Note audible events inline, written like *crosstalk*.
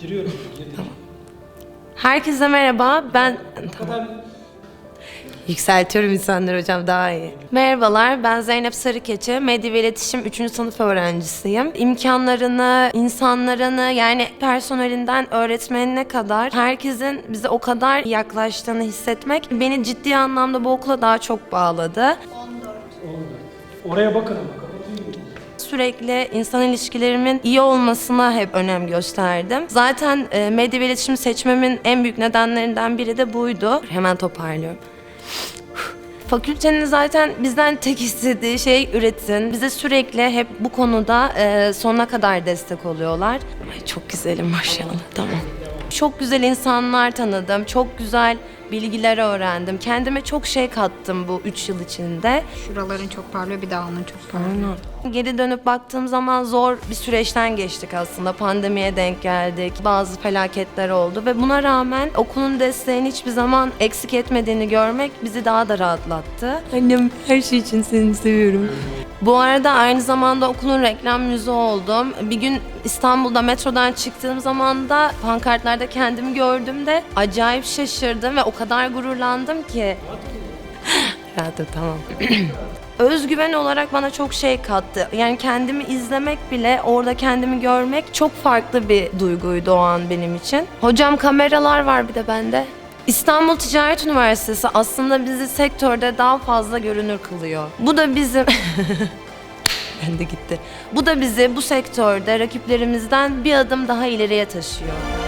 Giriyorum. Girdik. Herkese merhaba. Ben kadar yükseltiyorum insanları hocam daha iyi. Merhabalar. Ben Zeynep Sarıkeçe. Medya ve İletişim 3. sınıf öğrencisiyim. İmkanlarını, insanlarını yani personelinden öğretmenine kadar herkesin bize o kadar yaklaştığını hissetmek beni ciddi anlamda bu okula daha çok bağladı. oldu. Oraya bakın kapatayım. Sürekli insan ilişkilerimin iyi olmasına hep önem gösterdim. Zaten e, medya ve iletişim seçmemin en büyük nedenlerinden biri de buydu. Hemen toparlıyorum. *sighs* Fakültenin zaten bizden tek istediği şey üretin. Bize sürekli hep bu konuda e, sonuna kadar destek oluyorlar. Ay, çok güzelim maşallah. Tamam. Çok güzel insanlar tanıdım. Çok güzel bilgiler öğrendim. Kendime çok şey kattım bu üç yıl içinde. Şuraların çok parlıyor bir de alnın çok parlıyor. Geri dönüp baktığım zaman zor bir süreçten geçtik aslında. Pandemiye denk geldik. Bazı felaketler oldu ve buna rağmen okulun desteğini hiçbir zaman eksik etmediğini görmek bizi daha da rahatlattı. Annem her şey için seni seviyorum. Bu arada aynı zamanda okulun reklam yüzü oldum. Bir gün İstanbul'da metrodan çıktığım zaman da pankartlarda kendimi gördüğümde acayip şaşırdım ve o kadar gururlandım ki. *laughs* Ol, tamam. *clears throat* Özgüven olarak bana çok şey kattı. Yani kendimi izlemek bile, orada kendimi görmek çok farklı bir duyguydu o an benim için. Hocam kameralar var bir de bende. İstanbul Ticaret Üniversitesi aslında bizi sektörde daha fazla görünür kılıyor. Bu da bizim... *laughs* ben de gitti. Bu da bizi bu sektörde rakiplerimizden bir adım daha ileriye taşıyor.